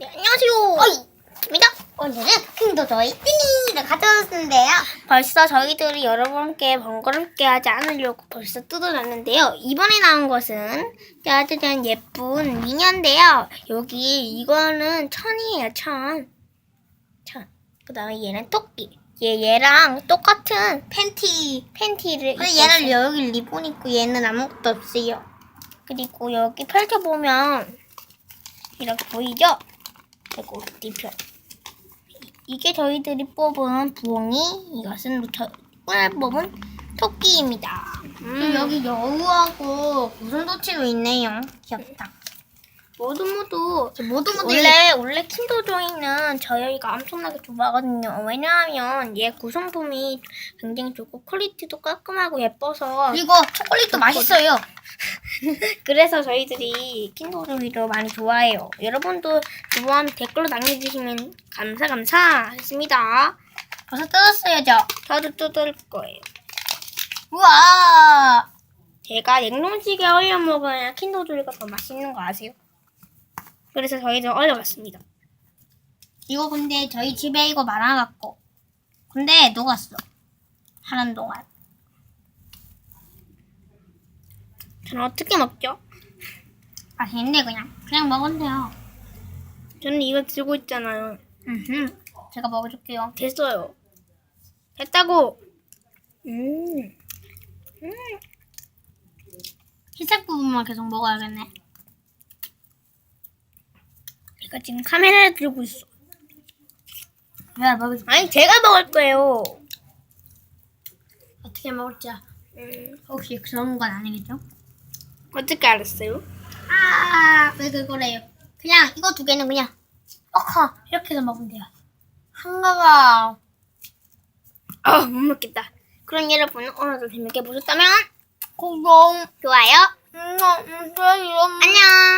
네, 안녕하세요. 입니다. 오늘은 킹도 저희 띠니를 가져왔는데요. 벌써 저희들이 여러분께 번거롭게 하지 않으려고 벌써 뜯어놨는데요. 이번에 나온 것은 짜자잔 예쁜 미녀인데요. 여기 이거는 천이에요, 천. 천. 그 다음에 얘는 토끼. 얘, 얘랑 똑같은 팬티, 팬티를. 근데 얘는 여기 리본 있고 얘는 아무것도 없어요. 그리고 여기 펼쳐보면 이렇게 보이죠? 그리고 뒤편. 이게 저희들이 뽑은 부엉이, 이것은 저 오늘 뽑은 토끼입니다. 음. 여기 여우하고 무슨 도치도 있네요. 귀엽다. 모두 모두 모두 모두 원래 원래 킨더조이는 저희가 엄청나게 좋아하거든요. 왜냐하면 얘 구성품이 굉장히 좋고 퀄리티도 깔끔하고 예뻐서 그리고 초콜릿도 맛있어요. 그래서 저희들이 킨더조이를 많이 좋아해요. 여러분도 좋아하면 댓글로 남겨주시면 감사 감사하겠습니다. 벌써 뜯었어요, 저. 저도 뜯을 거예요. 우와. 제가 냉동찌개 얼려 먹어야 킨더조이가 더 맛있는 거 아세요? 그래서 저희도 얼려봤습니다. 이거 근데 저희 집에 이거 많아갖고. 근데 녹았어. 하는 동안. 저는 어떻게 먹죠? 맛있는데 그냥. 그냥 먹으면 돼요. 저는 이거 들고 있잖아요. 음흠. 제가 먹어줄게요. 됐어요. 됐다고. 음. 음. 희색 부분만 계속 먹어야겠네. 제가 지금 카메라를 들고 있어. 내가 먹어줄게. 아니 제가 먹을 거예요. 어떻게 먹을지 음. 혹시 그런 건 아니겠죠? 어떻게 알았어요? 아, 왜 그거래요? 그냥 이거 두 개는 그냥 어커 이렇게 해서 먹으면 돼요. 한가가 아, 못 먹겠다. 그럼 여러분 오늘도 재밌게 보셨다면 구독, 좋아요. 음, 음, 좋아요. 안녕.